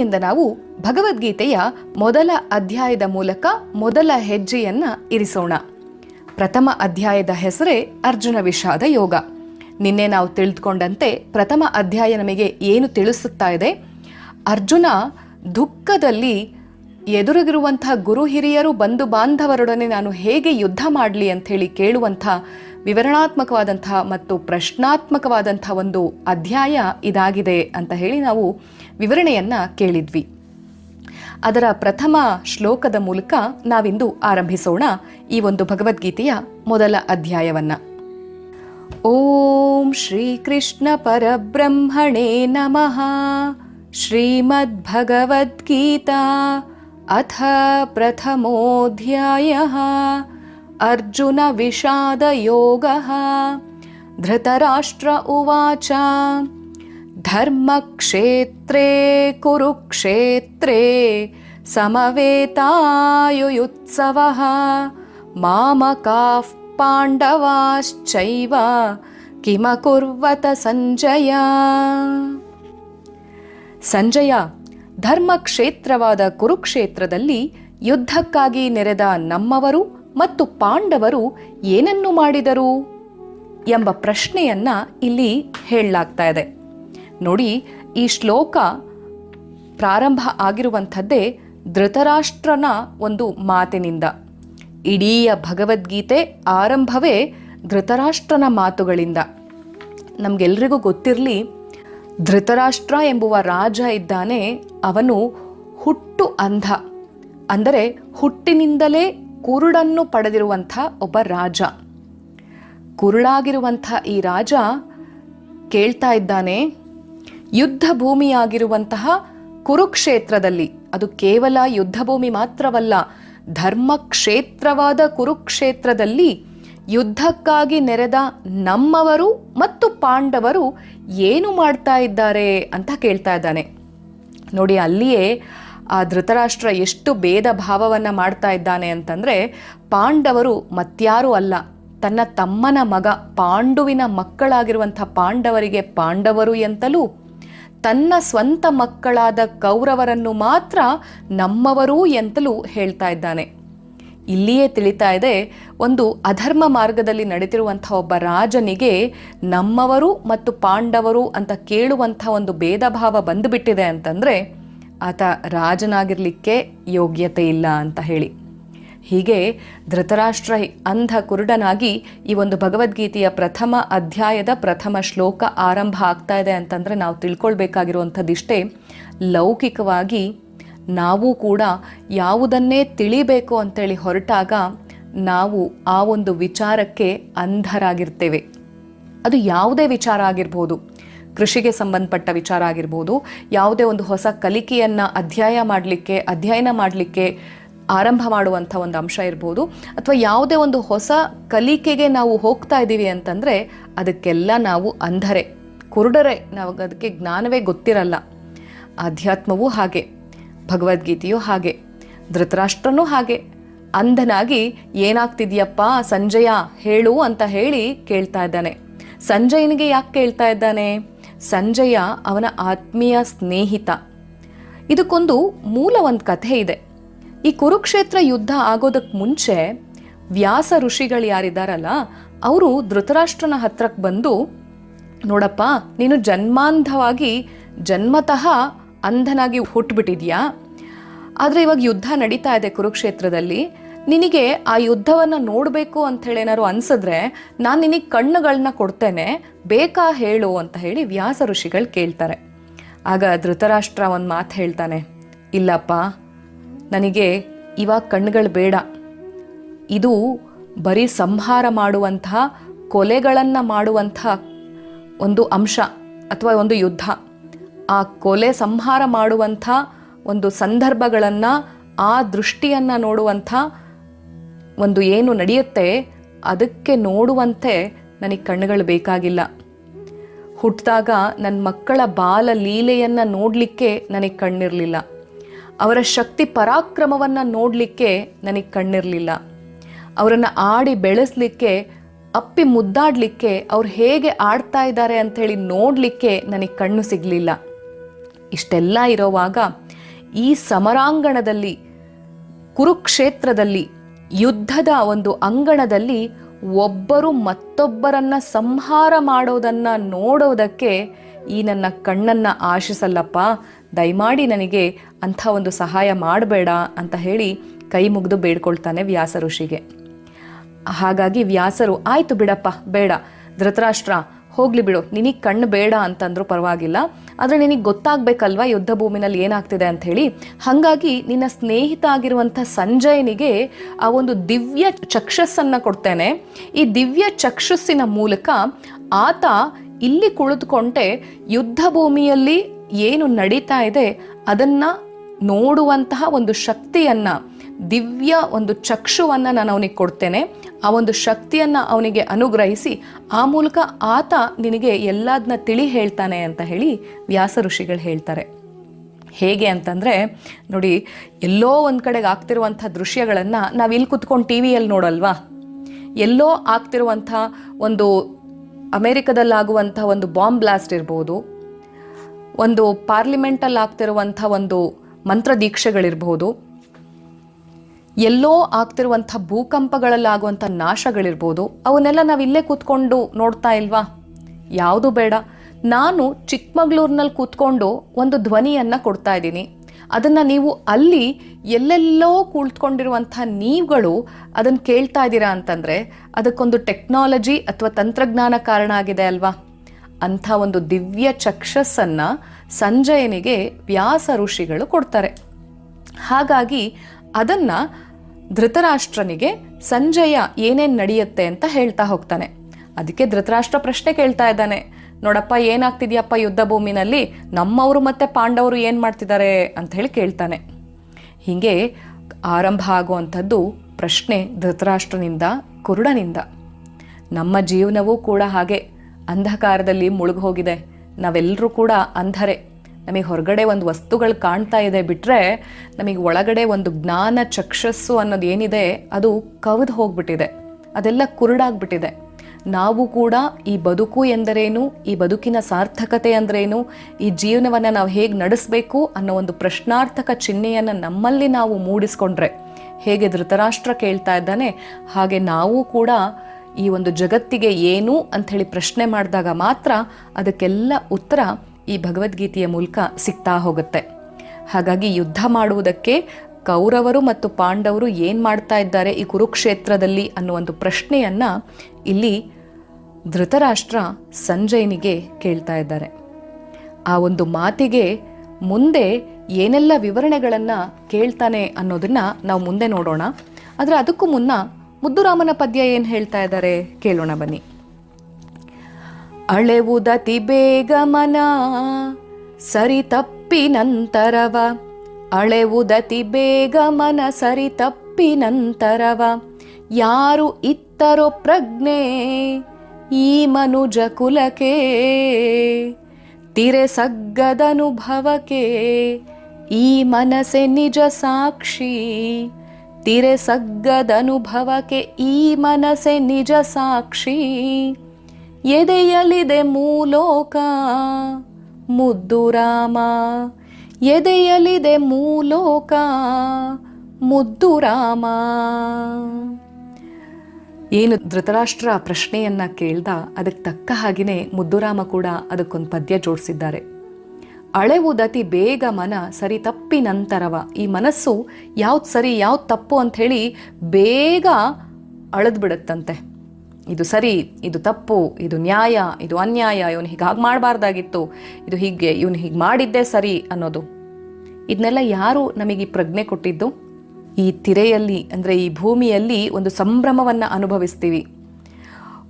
ಇಂದಿನಿಂದ ನಾವು ಭಗವದ್ಗೀತೆಯ ಮೊದಲ ಅಧ್ಯಾಯದ ಮೂಲಕ ಮೊದಲ ಹೆಜ್ಜೆಯನ್ನ ಇರಿಸೋಣ. ಪ್ರಥಮ ಅಧ್ಯಾಯದ ಹೆಸರೇ ಅರ್ಜುನ ವಿಷಾದ ಯೋಗ. ನಿನ್ನೆ ನಾವು ತಿಳಿದುಕೊಂಡಂತೆ ಪ್ರಥಮ ಅಧ್ಯಾಯ ನಮಗೆ ಏನು ತಿಳಿಸುತ್ತಾ ಇದೆ? ಅರ್ಜುನ ದುಃಖದಲ್ಲಿ ಎದುರಿಗಿರುವಂತಹ ಗುರು ಹಿರಿಯರು, ಬಂಧು ಬಾಂಧವರೊಡನೆ ನಾನು ಹೇಗೆ ಯುದ್ಧ ಮಾಡಲಿ ಹೇಳಿ ಕೇಳುವಂಥ ವಿವರಣಾತ್ಮಕವಾದಂತಹ ಮತ್ತು ಪ್ರಶ್ನಾತ್ಮಕವಾದಂಥ ಒಂದು ಅಧ್ಯಾಯ ಇದಾಗಿದೆ ಅಂತ ಹೇಳಿ ನಾವು ವಿವರಣೆಯನ್ನು ಕೇಳಿದ್ವಿ. ಅದರ ಪ್ರಥಮ ಶ್ಲೋಕದ ಮೂಲಕ ನಾವಿಂದು ಆರಂಭಿಸೋಣ ಈ ಒಂದು ಭಗವದ್ಗೀತೆಯ ಮೊದಲ ಅಧ್ಯಾಯವನ್ನು. ಓಂ ಶ್ರೀಕೃಷ್ಣ ಪರಬ್ರಹ್ಮಣೇ ನಮಃ. ಶ್ರೀಮದ್ಭಗವದ್ಗೀತಾ ಅಥ ಪ್ರಥಮೋऽಧ್ಯಾಯः ಅರ್ಜುನ ವಿಷಾದ ಯೋಗ. ಧೃತರಾಷ್ಟ್ರ ಉವಾಚ. ಧರ್ಮಕ್ಷೇತ್ರೇ ಕುರುಕ್ಷೇತ್ರೇ ಸಮವೇತಾಯುಯುತ್ಸವः. ಮಾಮಕಾಃ ಪಾಂಡವಾಶ್ಚೈವ ಕಿಮಕುರ್ವತ ಸಂಜಯ. ಸಂಜಯ, ಧರ್ಮಕ್ಷೇತ್ರವಾದ ಕುರುಕ್ಷೇತ್ರದಲ್ಲಿ ಯುದ್ಧಕ್ಕಾಗಿ ನೆರೆದ ನಮ್ಮವರು ಮತ್ತು ಪಾಂಡವರು ಏನನ್ನು ಮಾಡಿದರು ಎಂಬ ಪ್ರಶ್ನೆಯನ್ನ ಇಲ್ಲಿ ಹೇಳಲಾಗ್ತಾ ಇದೆ. ನೋಡಿ, ಈ ಶ್ಲೋಕ ಪ್ರಾರಂಭ ಆಗಿರುವಂಥದ್ದೇ ಧೃತರಾಷ್ಟ್ರನ ಒಂದು ಮಾತಿನಿಂದ. ಇಡೀ ಭಗವದ್ಗೀತೆ ಆರಂಭವೇ ಧೃತರಾಷ್ಟ್ರನ ಮಾತುಗಳಿಂದ. ನಮಗೆಲ್ಲರಿಗೂ ಗೊತ್ತಿರಲಿ, ಧೃತರಾಷ್ಟ್ರ ಎಂಬುವ ರಾಜ ಇದ್ದಾನೆ, ಅವನು ಹುಟ್ಟು ಅಂಧ. ಅಂದರೆ ಹುಟ್ಟಿನಿಂದಲೇ ಕುರುಡನ್ನು ಪಡೆದಿರುವಂಥ ಒಬ್ಬ ರಾಜ. ಕುರುಡಾಗಿರುವಂಥ ಈ ರಾಜ ಕೇಳ್ತಾ ಇದ್ದಾನೆ, ಯುದ್ಧ ಭೂಮಿಯಾಗಿರುವಂತಹ ಕುರುಕ್ಷೇತ್ರದಲ್ಲಿ, ಅದು ಕೇವಲ ಯುದ್ಧ ಭೂಮಿ ಮಾತ್ರವಲ್ಲ, ಧರ್ಮಕ್ಷೇತ್ರವಾದ ಕುರುಕ್ಷೇತ್ರದಲ್ಲಿ ಯುದ್ಧಕ್ಕಾಗಿ ನೆರೆದ ನಮ್ಮವರು ಮತ್ತು ಪಾಂಡವರು ಏನು ಮಾಡ್ತಾ ಇದ್ದಾರೆ? ಅಂತ ಕೇಳ್ತಾ ಇದ್ದಾನೆ. ನೋಡಿ, ಅಲ್ಲಿಯೇ ಆ ಧೃತರಾಷ್ಟ್ರ ಎಷ್ಟು ಭೇದ ಭಾವವನ್ನು ಮಾಡ್ತಾ ಇದ್ದಾನೆ ಅಂತಂದರೆ ಪಾಂಡವರು ಮತ್ಯಾರೂ ಅಲ್ಲ, ತನ್ನ ತಮ್ಮನ ಮಗ ಪಾಂಡುವಿನ ಮಕ್ಕಳಾಗಿರುವಂಥ ಪಾಂಡವರಿಗೆ ಪಾಂಡವರು ಎಂತಲೂ ತನ್ನ ಸ್ವಂತ ಮಕ್ಕಳಾದ ಕೌರವರನ್ನು ಮಾತ್ರ ನಮ್ಮವರು ಎಂತಲೂ ಹೇಳ್ತಾ ಇದ್ದಾನೆ. ಇಲ್ಲಿಯೇ ತಿಳಿತಾ ಇದೆ, ಒಂದು ಅಧರ್ಮ ಮಾರ್ಗದಲ್ಲಿ ನಡೆದಿರುವಂಥ ಒಬ್ಬ ರಾಜನಿಗೆ ನಮ್ಮವರು ಮತ್ತು ಪಾಂಡವರು ಅಂತ ಕೇಳುವಂಥ ಒಂದು ಭೇದ ಭಾವ ಬಂದುಬಿಟ್ಟಿದೆ ಅಂತಂದರೆ ಆತ ರಾಜನಾಗಿರಲಿಕ್ಕೆ ಯೋಗ್ಯತೆ ಇಲ್ಲ ಅಂತ ಹೇಳಿ. ಹೀಗೆ ಧೃತರಾಷ್ಟ್ರ ಅಂಧ ಕುರುಡನಾಗಿ ಈ ಒಂದು ಭಗವದ್ಗೀತೆಯ ಪ್ರಥಮ ಅಧ್ಯಾಯದ ಪ್ರಥಮ ಶ್ಲೋಕ ಆರಂಭ ಆಗ್ತಾ ಇದೆ ಅಂತಂದರೆ ನಾವು ತಿಳ್ಕೊಳ್ಬೇಕಾಗಿರುವಂಥದ್ದಿಷ್ಟೇ ಲೌಕಿಕವಾಗಿ ನಾವು ಕೂಡ ಯಾವುದನ್ನೇ ತಿಳಿಬೇಕು ಅಂತೇಳಿ ಹೊರಟಾಗ ನಾವು ಆ ಒಂದು ವಿಚಾರಕ್ಕೆ ಅಂಧರಾಗಿರ್ತೇವೆ. ಅದು ಯಾವುದೇ ವಿಚಾರ ಆಗಿರ್ಬೋದು. ಕೃಷಿಗೆ ಸಂಬಂಧಪಟ್ಟ ವಿಚಾರ ಆಗಿರ್ಬೋದು, ಯಾವುದೇ ಒಂದು ಹೊಸ ಕಲಿಕೆಯನ್ನು ಅಧ್ಯಯ ಮಾಡಲಿಕ್ಕೆ, ಅಧ್ಯಯನ ಮಾಡಲಿಕ್ಕೆ ಆರಂಭ ಮಾಡುವಂಥ ಒಂದು ಅಂಶ ಇರ್ಬೋದು, ಅಥವಾ ಯಾವುದೇ ಒಂದು ಹೊಸ ಕಲಿಕೆಗೆ ನಾವು ಹೋಗ್ತಾ ಇದ್ದೀವಿ ಅಂತಂದರೆ ಅದಕ್ಕೆಲ್ಲ ನಾವು ಅಂಧರೆ, ಕುರುಡರೆ. ನಾವು ಅದಕ್ಕೆ ಜ್ಞಾನವೇ ಗೊತ್ತಿರಲ್ಲ. ಆಧ್ಯಾತ್ಮವೂ ಹಾಗೆ, ಭಗವದ್ಗೀತೆಯೂ ಹಾಗೆ, ಧೃತರಾಷ್ಟ್ರನೂ ಹಾಗೆ. ಅಂಧನಾಗಿ ಏನಾಗ್ತಿದ್ಯಪ್ಪ ಸಂಜಯ ಹೇಳು ಅಂತ ಹೇಳಿ ಕೇಳ್ತಾ ಇದ್ದಾನೆ. ಸಂಜಯನಿಗೆ ಯಾಕೆ ಕೇಳ್ತಾ ಇದ್ದಾನೆ? ಸಂಜಯ ಅವನ ಆತ್ಮೀಯ ಸ್ನೇಹಿತ. ಇದಕ್ಕೊಂದು ಮೂಲ ಒಂದು ಕಥೆ ಇದೆ. ಈ ಕುರುಕ್ಷೇತ್ರ ಯುದ್ಧ ಆಗೋದಕ್ಕೆ ಮುಂಚೆ ವ್ಯಾಸ ಋಷಿಗಳು ಯಾರಿದ್ದಾರಲ್ಲ ಅವರು ಧೃತರಾಷ್ಟ್ರನ ಹತ್ರಕ್ಕೆ ಬಂದು, ನೋಡಪ್ಪ, ನೀನು ಜನ್ಮಾಂಧವಾಗಿ ಜನ್ಮತಃ ಅಂಧನಾಗಿ ಹುಟ್ಟುಬಿಟ್ಟಿದ್ಯಾ ಆದರೆ ಇವಾಗ ಯುದ್ಧ ನಡೀತಾ ಇದೆ ಕುರುಕ್ಷೇತ್ರದಲ್ಲಿ. ನಿನಗೆ ಆ ಯುದ್ಧವನ್ನು ನೋಡಬೇಕು ಅಂತ ಹೇಳಿ ಏನಾದ್ರು ಅನ್ಸಿದ್ರೆ ನಾನು ನಿನಗೆ ಕಣ್ಣುಗಳನ್ನ ಕೊಡ್ತೇನೆ, ಬೇಕಾ ಹೇಳು ಅಂತ ಹೇಳಿ ವ್ಯಾಸ ಋಷಿಗಳು ಕೇಳ್ತಾರೆ. ಆಗ ಧೃತರಾಷ್ಟ್ರ ಒಂದು ಮಾತು ಹೇಳ್ತಾನೆ, ಇಲ್ಲಪ್ಪ, ನನಗೆ ಇವಾಗ ಕಣ್ಣುಗಳು ಬೇಡ. ಇದು ಬರೀ ಸಂಹಾರ ಮಾಡುವಂತಹ, ಕೊಲೆಗಳನ್ನು ಮಾಡುವಂಥ ಒಂದು ಅಂಶ ಅಥವಾ ಒಂದು ಯುದ್ಧ. ಆ ಕೊಲೆ ಸಂಹಾರ ಮಾಡುವಂಥ ಒಂದು ಸಂದರ್ಭಗಳನ್ನು, ಆ ದೃಷ್ಟಿಯನ್ನು ನೋಡುವಂಥ ಒಂದು ಏನು ನಡೆಯುತ್ತೆ, ಅದಕ್ಕೆ ನೋಡುವಂತೆ ನನಗೆ ಕಣ್ಣುಗಳು ಬೇಕಾಗಿಲ್ಲ. ಹುಟ್ಟಿದಾಗ ನನ್ನ ಮಕ್ಕಳ ಬಾಲ ಲೀಲೆಯನ್ನು ನೋಡಲಿಕ್ಕೆ ನನಗೆ ಕಣ್ಣಿರಲಿಲ್ಲ. ಅವರ ಶಕ್ತಿ ಪರಾಕ್ರಮವನ್ನು ನೋಡಲಿಕ್ಕೆ ನನಗೆ ಕಣ್ಣಿರಲಿಲ್ಲ. ಅವರನ್ನು ಆಡಿ ಬೆಳೆಸಲಿಕ್ಕೆ, ಅಪ್ಪಿ ಮುದ್ದಾಡಲಿಕ್ಕೆ, ಅವ್ರು ಹೇಗೆ ಆಡ್ತಾ ಇದ್ದಾರೆ ಅಂಥೇಳಿ ನೋಡಲಿಕ್ಕೆ ನನಗೆ ಕಣ್ಣು ಸಿಗಲಿಲ್ಲ. ಇಷ್ಟೆಲ್ಲ ಇರೋವಾಗ ಈ ಸಮರಾಂಗಣದಲ್ಲಿ, ಕುರುಕ್ಷೇತ್ರದಲ್ಲಿ ಯುದ್ಧದ ಒಂದು ಅಂಗಣದಲ್ಲಿ ಒಬ್ಬರು ಮತ್ತೊಬ್ಬರನ್ನ ಸಂಹಾರ ಮಾಡೋದನ್ನ ನೋಡೋದಕ್ಕೆ ಈ ನನ್ನ ಕಣ್ಣನ್ನ ಆಶಿಸಲ್ಲಪ್ಪ, ದಯಮಾಡಿ ನನಗೆ ಅಂಥ ಒಂದು ಸಹಾಯ ಮಾಡಬೇಡ ಅಂತ ಹೇಳಿ ಕೈ ಮುಗಿದು ಬೇಡ್ಕೊಳ್ತಾನೆ ವ್ಯಾಸ ಋಷಿಗೆ. ಹಾಗಾಗಿ ವ್ಯಾಸರು, ಆಯಿತು ಬಿಡಪ್ಪ, ಬೇಡ. ಧೃತರಾಷ್ಟ್ರ ಹೋಗ್ಲಿ ಬಿಡು, ನಿನಗೆ ಕಣ್ಣು ಬೇಡ ಅಂತಂದ್ರೂ ಪರವಾಗಿಲ್ಲ, ಆದರೆ ನಿನಗೆ ಗೊತ್ತಾಗಬೇಕಲ್ವಾ ಯುದ್ಧ ಭೂಮಿನಲ್ಲಿ ಏನಾಗ್ತಿದೆ ಅಂತ ಹೇಳಿ? ಹಾಗಾಗಿ ನಿನ್ನ ಸ್ನೇಹಿತ ಆಗಿರುವಂಥ ಸಂಜಯನಿಗೆ ಆ ಒಂದು ದಿವ್ಯ ಚಕ್ಷಸ್ಸನ್ನು ಕೊಡ್ತೇನೆ. ಈ ದಿವ್ಯ ಚಕ್ಷಸ್ಸಿನ ಮೂಲಕ ಆತ ಇಲ್ಲಿ ಕುಳಿತುಕೊಂಡೆ ಯುದ್ಧ ಭೂಮಿಯಲ್ಲಿ ಏನು ನಡೀತಾ ಇದೆ ಅದನ್ನು ನೋಡುವಂತಹ ಒಂದು ಶಕ್ತಿಯನ್ನ ದಿವ್ಯ ಒಂದು ಚಕ್ಷುವನ್ನು ನಾನು ಅವನಿಗೆ ಕೊಡ್ತೇನೆ. ಆ ಒಂದು ಶಕ್ತಿಯನ್ನು ಅವನಿಗೆ ಅನುಗ್ರಹಿಸಿ ಆ ಮೂಲಕ ಆತ ನಿನಗೆ ಎಲ್ಲದನ್ನ ತಿಳಿ ಹೇಳ್ತಾನೆ ಅಂತ ಹೇಳಿ ವ್ಯಾಸ ಋಷಿಗಳು ಹೇಳ್ತಾರೆ. ಹೇಗೆ ಅಂತಂದರೆ, ನೋಡಿ, ಎಲ್ಲೋ ಒಂದು ಕಡೆಗೆ ಆಗ್ತಿರುವಂಥ ದೃಶ್ಯಗಳನ್ನು ನಾವು ಇಲ್ಲಿ ಕುತ್ಕೊಂಡು ಟಿ ವಿಯಲ್ಲಿ ನೋಡಲ್ವಾ? ಎಲ್ಲೋ ಆಗ್ತಿರುವಂಥ ಒಂದು ಅಮೇರಿಕದಲ್ಲಾಗುವಂಥ ಒಂದು ಬಾಂಬ್ ಬ್ಲಾಸ್ಟ್ ಇರ್ಬೋದು, ಒಂದು ಪಾರ್ಲಿಮೆಂಟಲ್ಲಿ ಆಗ್ತಿರುವಂಥ ಒಂದು ಮಂತ್ರ ದೀಕ್ಷೆಗಳಿರ್ಬೋದು ಎಲ್ಲೋ ಆಗ್ತಿರುವಂಥ ಭೂಕಂಪಗಳಲ್ಲಾಗುವಂಥ ನಾಶಗಳಿರ್ಬೋದು, ಅವನ್ನೆಲ್ಲ ನಾವು ಇಲ್ಲೇ ಕೂತ್ಕೊಂಡು ನೋಡ್ತಾ ಇಲ್ವಾ? ಯಾವುದು ಬೇಡ. ನಾನು ಚಿಕ್ಕಮಗಳೂರಿನಲ್ಲಿ ಕೂತ್ಕೊಂಡು ಒಂದು ಧ್ವನಿಯನ್ನು ಕೊಡ್ತಾ ಇದ್ದೀನಿ. ಅದನ್ನು ನೀವು ಅಲ್ಲಿ ಎಲ್ಲೆಲ್ಲೋ ಕುಳಿತುಕೊಂಡಿರುವಂಥ ನೀವುಗಳು ಅದನ್ನು ಕೇಳ್ತಾ ಇದ್ದೀರಾ ಅಂತಂದರೆ, ಅದಕ್ಕೊಂದು ಟೆಕ್ನಾಲಜಿ ಅಥವಾ ತಂತ್ರಜ್ಞಾನ ಕಾರಣ ಆಗಿದೆ ಅಲ್ವಾ? ಅಂಥ ಒಂದು ದಿವ್ಯ ಚಕ್ಷಸ್ಸನ್ನು ಸಂಜಯನಿಗೆ ವ್ಯಾಸ ಋಷಿಗಳು ಕೊಡ್ತಾರೆ. ಹಾಗಾಗಿ ಅದನ್ನ ಧೃತರಾಷ್ಟ್ರನಿಗೆ ಸಂಜಯ ಏನೇನು ನಡೆಯುತ್ತೆ ಅಂತ ಹೇಳ್ತಾ ಹೋಗ್ತಾನೆ. ಅದಕ್ಕೆ ಧೃತರಾಷ್ಟ್ರ ಪ್ರಶ್ನೆ ಕೇಳ್ತಾ ಇದ್ದಾನೆ. ನೋಡಪ್ಪ, ಏನಾಗ್ತಿದ್ಯಪ್ಪ ಯುದ್ಧ ಭೂಮಿನಲ್ಲಿ? ನಮ್ಮವರು ಮತ್ತೆ ಪಾಂಡವರು ಏನು ಮಾಡ್ತಿದ್ದಾರೆ ಅಂತ ಹೇಳಿ ಕೇಳ್ತಾನೆ. ಹೀಗೆ ಆರಂಭ ಆಗುವಂಥದ್ದು ಪ್ರಶ್ನೆ ಧೃತರಾಷ್ಟ್ರನಿಂದ, ಕುರುಡನಿಂದ. ನಮ್ಮ ಜೀವನವೂ ಕೂಡ ಹಾಗೆ. ಅಂಧಕಾರದಲ್ಲಿ ಮುಳುಗಿ ಹೋಗಿದೆ ನಾವೆಲ್ಲರೂ ಕೂಡ ಅಂಧರೆ. ನಮಗೆ ಹೊರಗಡೆ ಒಂದು ವಸ್ತುಗಳು ಕಾಣ್ತಾ ಇದೆ ಬಿಟ್ಟರೆ ನಮಗೆ ಒಳಗಡೆ ಒಂದು ಜ್ಞಾನ ಚಕ್ಷಸ್ಸು ಅನ್ನೋದು ಏನಿದೆ, ಅದು ಕವಿದು ಹೋಗ್ಬಿಟ್ಟಿದೆ. ಅದೆಲ್ಲ ಕುರುಡಾಗ್ಬಿಟ್ಟಿದೆ. ನಾವು ಕೂಡ ಈ ಬದುಕು ಎಂದರೇನು, ಈ ಬದುಕಿನ ಸಾರ್ಥಕತೆ ಅಂದ್ರೇನು ಈ ಜೀವನವನ್ನು ನಾವು ಹೇಗೆ ನಡೆಸಬೇಕು ಅನ್ನೋ ಒಂದು ಪ್ರಶ್ನಾರ್ಥಕ ಚಿಹ್ನೆಯನ್ನು ನಮ್ಮಲ್ಲಿ ನಾವು ಮೂಡಿಸ್ಕೊಂಡ್ರೆ ಹೇಗೆ ಧೃತರಾಷ್ಟ್ರ ಕೇಳ್ತಾ ಇದ್ದಾನೆ, ಹಾಗೆ ನಾವು ಕೂಡ ಈ ಒಂದು ಜಗತ್ತಿಗೆ ಏನು ಅಂಥೇಳಿ ಪ್ರಶ್ನೆ ಮಾಡಿದಾಗ ಮಾತ್ರ ಅದಕ್ಕೆಲ್ಲ ಉತ್ತರ ಈ ಭಗವದ್ಗೀತೆಯ ಮೂಲಕ ಸಿಗ್ತಾ ಹೋಗುತ್ತೆ. ಹಾಗಾಗಿ ಯುದ್ಧ ಮಾಡುವುದಕ್ಕೆ ಕೌರವರು ಮತ್ತು ಪಾಂಡವರು ಏನು ಮಾಡ್ತಾ ಇದ್ದಾರೆ ಈ ಕುರುಕ್ಷೇತ್ರದಲ್ಲಿ ಅನ್ನೋ ಒಂದು ಪ್ರಶ್ನೆಯನ್ನು ಇಲ್ಲಿ ಧೃತರಾಷ್ಟ್ರ ಸಂಜಯನಿಗೆ ಕೇಳ್ತಾ ಇದ್ದಾರೆ. ಆ ಒಂದು ಮಾತಿಗೆ ಮುಂದೆ ಏನೆಲ್ಲ ವಿವರಣೆಗಳನ್ನು ಕೇಳ್ತಾನೆ ಅನ್ನೋದನ್ನು ನಾವು ಮುಂದೆ ನೋಡೋಣ. ಆದರೆ ಅದಕ್ಕೂ ಮುನ್ನ ಮುದ್ದುರಾಮನ ಪದ್ಯ ಏನು ಹೇಳ್ತಾ ಇದ್ದಾರೆ ಕೇಳೋಣ ಬನ್ನಿ. ಅಳೆವುದತಿ ಬೇಗಮನ ಮನ ಸರಿ ತಪ್ಪಿ ನಂತರವ ಅಳೆವುದತಿ ಬೇಗ ಮನ ಸರಿ ತಪ್ಪಿ ನಂತರವ ಯಾರು ಇತ್ತರೋ ಪ್ರಜ್ಞೆ, ಈ ಮನುಜ ಕುಲಕೆ ತಿರೆ ಸಗ್ಗದನುಭವಕ್ಕೆ, ಈ ಮನಸೆ ನಿಜ ಸಾಕ್ಷಿ. ತಿರೆ ಸಗ್ಗದನುಭವಕ್ಕೆ, ಈ ಮನಸೆ ನಿಜ ಸಾಕ್ಷಿ. ಎದೆಯಲಿದೆ ಮೂಲೋಕ ಮುದ್ದು ರಾಮ ಎದೆಯಲಿದೆ ಮೂಲೋಕ ಮುದ್ದು ರಾಮ ಏನು ಧೃತರಾಷ್ಟ್ರ ಪ್ರಶ್ನೆಯನ್ನ ಕೇಳ್ದ ಅದಕ್ಕೆ ತಕ್ಕ ಹಾಗೆಯೇ ಮುದ್ದುರಾಮ ಕೂಡ ಅದಕ್ಕೊಂದು ಪದ್ಯ ಜೋಡಿಸಿದ್ದಾರೆ. ಅಳೆವುದತಿ ಬೇಗ ಮನ ಸರಿ ತಪ್ಪಿ ನಂತರವ. ಈ ಮನಸ್ಸು ಯಾವ್ದು ಸರಿ ಯಾವ್ದು ತಪ್ಪು ಅಂಥೇಳಿ ಬೇಗ ಅಳೆದ್ಬಿಡುತ್ತಂತೆ. ಇದು ಸರಿ, ಇದು ತಪ್ಪು, ಇದು ನ್ಯಾಯ, ಇದು ಅನ್ಯಾಯ, ಇವನು ಹೀಗೆ ಹಾಗೆ ಮಾಡಬಾರ್ದಾಗಿತ್ತು, ಇದು ಹೀಗೆ, ಇವನು ಹೀಗೆ ಮಾಡಿದ್ದೇ ಸರಿ ಅನ್ನೋದು. ಇದನ್ನೆಲ್ಲ ಯಾರು ನಮಗೆ ಪ್ರಜ್ಞೆ ಕೊಟ್ಟಿದ್ದು? ಈ ತಿರೆಯಲ್ಲಿ, ಅಂದರೆ ಈ ಭೂಮಿಯಲ್ಲಿ ಒಂದು ಸಂಭ್ರಮವನ್ನು ಅನುಭವಿಸ್ತೀವಿ.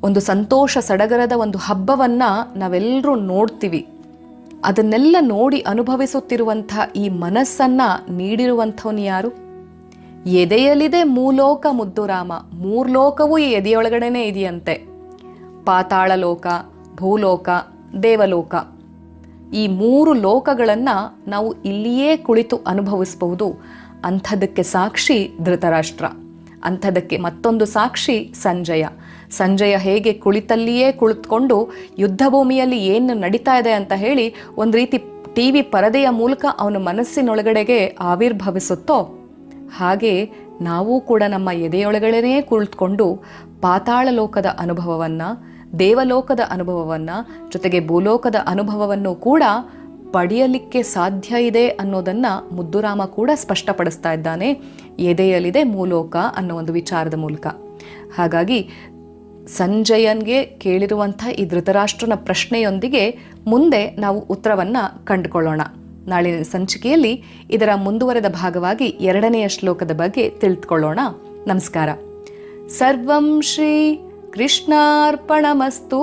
ಒಂದು ಸಂತೋಷ ಸಡಗರದ ಒಂದು ಹಬ್ಬವನ್ನು ನಾವೆಲ್ಲರೂ ನೋಡ್ತೀವಿ. ಅದನ್ನೆಲ್ಲ ನೋಡಿ ಅನುಭವಿಸುತ್ತಿರುವಂಥ ಈ ಮನಸ್ಸನ್ನು ನೀಡಿರುವಂಥವನು ಯಾರು? ಎದೆಯಲ್ಲಿದೆ ಮೂಲೋಕ ಮುದ್ದುರಾಮ ಮೂರ್ಲೋಕವೂ ಈ ಎದೆಯೊಳಗಡೆನೇ ಇದೆಯಂತೆ. ಪಾತಾಳ ಲೋಕ ಭೂಲೋಕ, ದೇವಲೋಕ. ಈ ಮೂರು ಲೋಕಗಳನ್ನು ನಾವು ಇಲ್ಲಿಯೇ ಕುಳಿತು ಅನುಭವಿಸಬಹುದು. ಅಂಥದಕ್ಕೆ ಸಾಕ್ಷಿ ಧೃತರಾಷ್ಟ್ರ. ಅಂಥದಕ್ಕೆ ಮತ್ತೊಂದು ಸಾಕ್ಷಿ ಸಂಜಯ. ಸಂಜಯ ಹೇಗೆ ಕುಳಿತಲ್ಲಿಯೇ ಕುಳಿತುಕೊಂಡು ಯುದ್ಧ ಭೂಮಿಯಲ್ಲಿ ಏನು ನಡೀತಾ ಇದೆ ಅಂತ ಹೇಳಿ ಒಂದು ರೀತಿ ಟಿ ವಿ ಪರದೆಯ ಮೂಲಕ ಅವನ ಮನಸ್ಸಿನೊಳಗಡೆಗೆ ಆವಿರ್ಭವಿಸುತ್ತೋ ಹಾಗೆ ನಾವು ಕೂಡ ನಮ್ಮ ಎದೆಯೊಳಗಡೆನೇ ಕುಳಿತುಕೊಂಡು ಪಾತಾಳ ಲೋಕದ ಅನುಭವವನ್ನು, ದೇವಲೋಕದ ಅನುಭವವನ್ನು, ಜೊತೆಗೆ ಭೂಲೋಕದ ಅನುಭವವನ್ನು ಕೂಡ ಪಡೆಯಲಿಕ್ಕೆ ಸಾಧ್ಯ ಇದೆ ಅನ್ನೋದನ್ನು ಮುದ್ದುರಾಮ ಕೂಡ ಸ್ಪಷ್ಟಪಡಿಸ್ತಾ ಇದ್ದಾನೆ. ಎದೆಯಲ್ಲಿದೆ ಮೂಲೋಕ ಅನ್ನೋ ಒಂದು ವಿಚಾರದ ಮೂಲಕ. ಹಾಗಾಗಿ ಸಂಜಯನ್ಗೆ ಕೇಳಿರುವಂಥ ಈ ಧೃತರಾಷ್ಟ್ರನ ಪ್ರಶ್ನೆಯೊಂದಿಗೆ ಮುಂದೆ ನಾವು ಉತ್ತರವನ್ನು ಕಂಡುಕೊಳ್ಳೋಣ. ನಾಳಿನ ಸಂಚಿಕೆಯಲ್ಲಿ ಇದರ ಮುಂದುವರೆದ ಭಾಗವಾಗಿ ಎರಡನೆಯ ಶ್ಲೋಕದ ಬಗ್ಗೆ ತಿಳಿದುಕೊಳ್ಳೋಣ. ನಮಸ್ಕಾರ. ಸರ್ವಂ ಶ್ರೀ ಕೃಷ್ಣಾರ್ಪಣಮಸ್ತು.